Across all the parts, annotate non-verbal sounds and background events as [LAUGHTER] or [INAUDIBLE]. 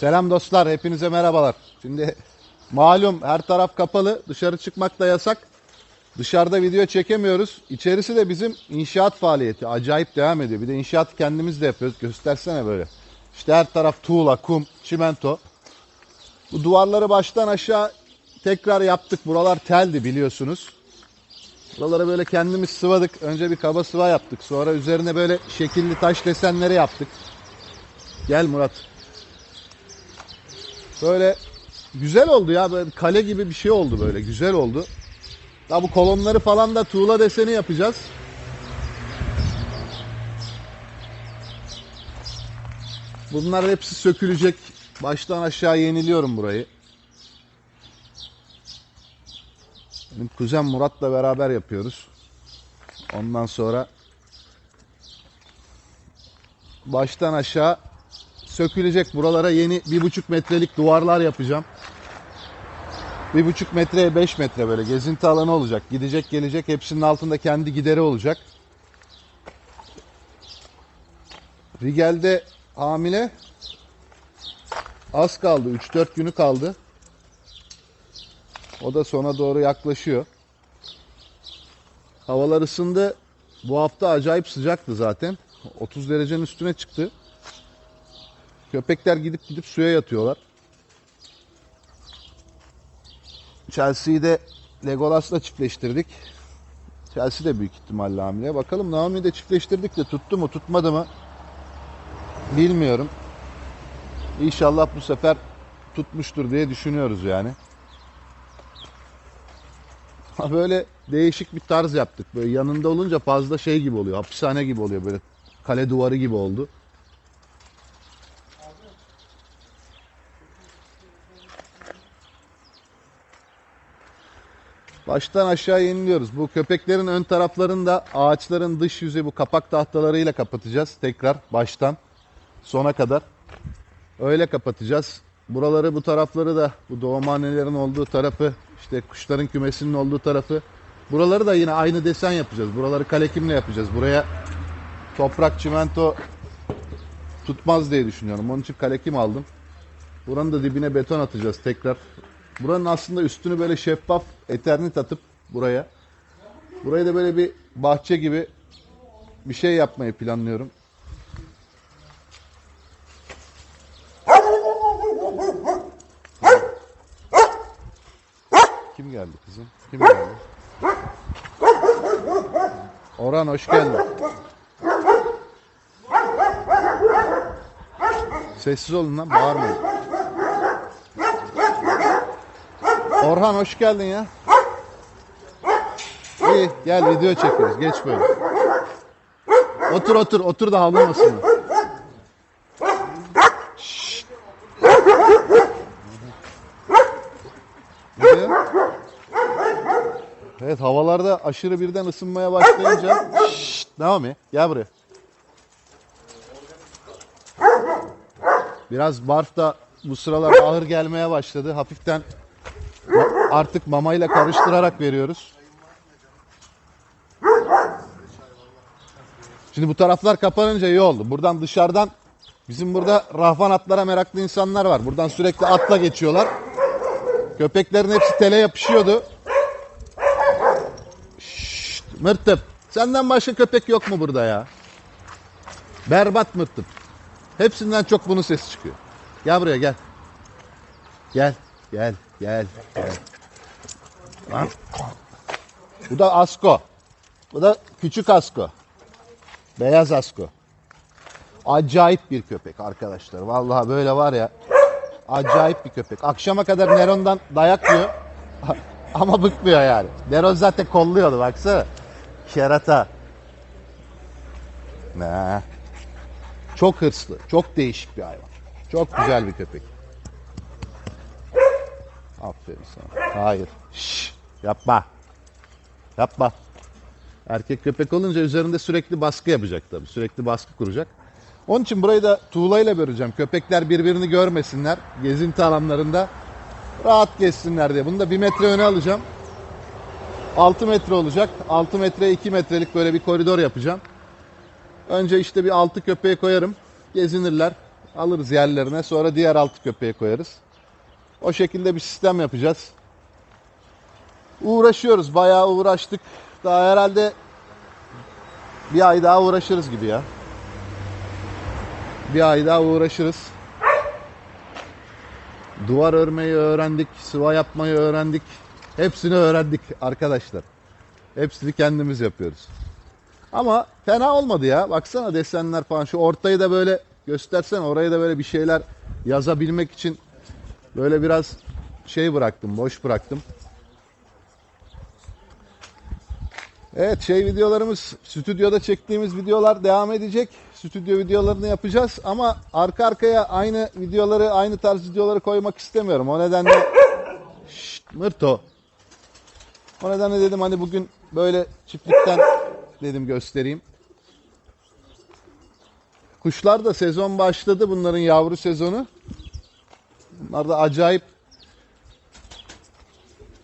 Selam dostlar, hepinize merhabalar. Şimdi malum her taraf kapalı, dışarı çıkmak da yasak. Dışarıda video çekemiyoruz. İçerisi de bizim inşaat faaliyeti. Acayip devam ediyor. Bir de inşaatı kendimiz de yapıyoruz. Göstersene böyle. İşte her taraf tuğla, kum, çimento. Bu duvarları baştan aşağı tekrar yaptık. Buralar teldi biliyorsunuz. Buralara böyle kendimiz sıvadık. Önce bir kaba sıva yaptık. Sonra üzerine böyle şekilli taş desenleri yaptık. Gel Murat. Böyle güzel oldu ya. Böyle kale gibi bir şey oldu böyle. Güzel oldu. Ya bu kolonları falan da tuğla deseni yapacağız. Bunlar hepsi sökülecek. Baştan aşağı yeniliyorum burayı. Benim kuzen Murat'la beraber yapıyoruz. Ondan sonra baştan aşağı sökülecek. Buralara yeni bir buçuk metrelik duvarlar yapacağım. Bir buçuk metreye 5 metre böyle gezinti alanı olacak. Gidecek gelecek hepsinin altında kendi gideri olacak. Rigel'de hamile az kaldı. 3-4 günü kaldı. O da sona doğru yaklaşıyor. Havalar ısındı. Bu hafta acayip sıcaktı zaten. 30 derecenin üstüne çıktı. Köpekler gidip gidip suya yatıyorlar. Chelsea'yi de Legolas'la çiftleştirdik. Chelsea de büyük ihtimalle hamile. Bakalım Naomi'yi de çiftleştirdik de tuttu mu tutmadı mı bilmiyorum. İnşallah bu sefer tutmuştur diye düşünüyoruz yani. Böyle değişik bir tarz yaptık. Böyle yanında olunca fazla şey gibi oluyor. Hapishane gibi oluyor böyle. Kale duvarı gibi oldu. Baştan aşağı yeniliyoruz. Bu köpeklerin ön taraflarını da ağaçların dış yüzü bu kapak tahtalarıyla kapatacağız. Tekrar baştan sona kadar. Öyle kapatacağız. Buraları bu tarafları da bu doğumhanelerin olduğu tarafı işte kuşların kümesinin olduğu tarafı. Buraları da yine aynı desen yapacağız. Buraları kalekimle yapacağız. Buraya toprak çimento tutmaz diye düşünüyorum. Onun için kalekim aldım. Buranın da dibine beton atacağız tekrar. Buranın aslında üstünü böyle şeffaf eternit atıp buraya. Burayı da böyle bir bahçe gibi bir şey yapmayı planlıyorum. Kim geldi kızım? Kim geldi? Orhan hoş geldin. Sessiz olun lan bağırmayın. Orhan hoş geldin ya. İyi gel video çekiyoruz geç böyle. Otur otur otur da havlamasın. Şşt. Ne diyor? Evet havalarda aşırı birden ısınmaya başlayınca Şşt, Naomi gel buraya. Biraz barf da bu sıralar ağır gelmeye başladı. Hafiften artık mamayla karıştırarak veriyoruz. Şimdi bu taraflar kapanınca iyi oldu. Buradan dışarıdan bizim burada rahvan atlara meraklı insanlar var. Buradan sürekli atla geçiyorlar. Köpeklerin hepsi tele yapışıyordu. Şşt, mırtıp. Senden başka köpek yok mu burada ya? Berbat mırtıp. Hepsinden çok bunun sesi çıkıyor. Gel buraya gel. Gel. Gel. Gel. Gel. Lan. Bu da Asko. Bu da küçük Asko. Beyaz Asko. Acayip bir köpek arkadaşlar. Vallahi böyle var ya. Acayip bir köpek. Akşama kadar Neron'dan dayak yiyor. [LAUGHS] Ama bıkmıyor yani. Neron zaten kolluyordu baksana. Kerata. Ne? Çok hırslı, çok değişik bir hayvan. Çok güzel bir köpek. Aferin sana. Hayır. Şşş, yapma. Yapma. Erkek köpek olunca üzerinde sürekli baskı yapacak tabii. Sürekli baskı kuracak. Onun için burayı da tuğlayla böleceğim. Köpekler birbirini görmesinler. Gezinti alanlarında rahat geçsinler diye. Bunu da bir metre öne alacağım. 6 metre olacak. 6 metre 2 metrelik böyle bir koridor yapacağım. Önce işte bir altı köpeği koyarım. Gezinirler. Alırız yerlerine sonra diğer altı köpeğe koyarız. O şekilde bir sistem yapacağız. Uğraşıyoruz. Bayağı uğraştık. Daha herhalde bir ay daha uğraşırız gibi ya. Bir ay daha uğraşırız. Duvar örmeyi öğrendik, sıva yapmayı öğrendik. Hepsini öğrendik arkadaşlar. Hepsini kendimiz yapıyoruz. Ama fena olmadı ya. Baksana desenler falan. Şu ortayı da böyle göstersen oraya da böyle bir şeyler yazabilmek için böyle biraz şey bıraktım, boş bıraktım. Evet şey videolarımız stüdyoda çektiğimiz videolar devam edecek. Stüdyo videolarını yapacağız ama arka arkaya aynı videoları aynı tarz videoları koymak istemiyorum. O nedenle [COUGHS] Şşt, Mırto. O nedenle dedim hani bugün böyle çiftlikten dedim göstereyim. Kuşlar da sezon başladı bunların yavru sezonu. Bunlar da acayip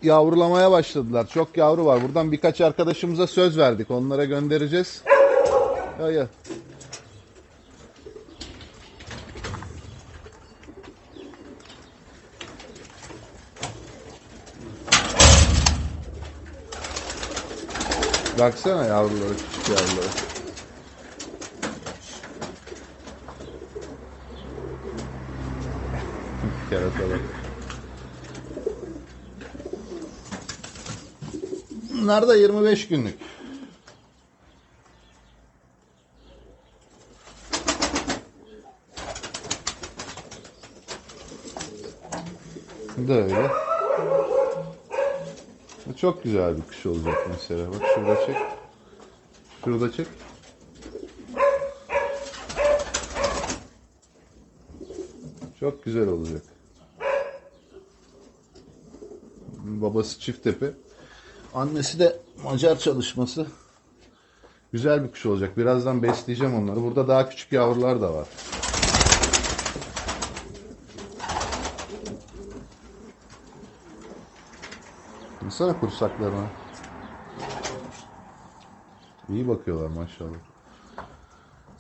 yavrulamaya başladılar. Çok yavru var. Buradan birkaç arkadaşımıza söz verdik. Onlara göndereceğiz. Ya ya. Baksana yavruları, küçük yavruları. Keratalar. Bunlar da 25 günlük. Da çok güzel bir kuş olacak mesela. Bak şurada çek. Şurada çek. Çok güzel olacak. Babası çift tepe. Annesi de Macar çalışması. Güzel bir kuş olacak. Birazdan besleyeceğim onları. Burada daha küçük yavrular da var. Baksana kursaklarına. İyi bakıyorlar maşallah.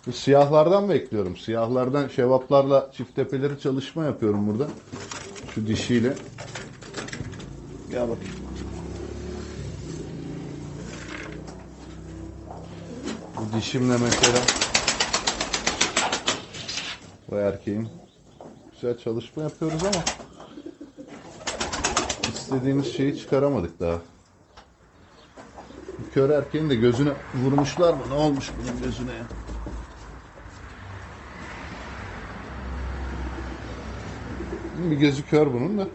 Bu siyahlardan bekliyorum. Siyahlardan şevaplarla çift tepeleri çalışma yapıyorum burada. Şu dişiyle. Gel bakayım. Bu dişimle mesela bu erkeğin güzel çalışma yapıyoruz ama istediğimiz şeyi çıkaramadık daha. Bu kör erkeğin de gözüne vurmuşlar mı? Ne olmuş bunun gözüne ya? Bir gözü kör bunun da.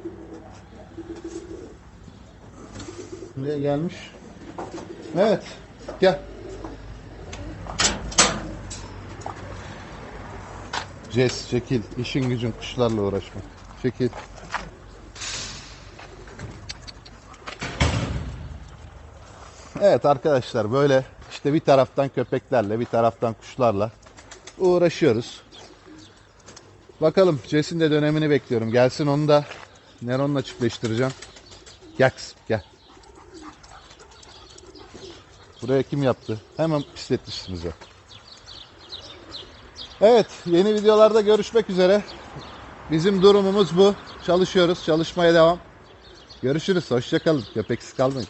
Buraya gelmiş. Evet. Gel. Jess çekil. İşin gücün kuşlarla uğraşmak. Çekil. Evet arkadaşlar böyle işte bir taraftan köpeklerle bir taraftan kuşlarla uğraşıyoruz. Bakalım Jess'in de dönemini bekliyorum. Gelsin onu da Neron'la çiftleştireceğim. Gel kızım gel. Buraya kim yaptı? Hemen pisletmişsiniz ya. Evet yeni videolarda görüşmek üzere. Bizim durumumuz bu. Çalışıyoruz. Çalışmaya devam. Görüşürüz. Hoşçakalın. Köpeksiz kalmayın.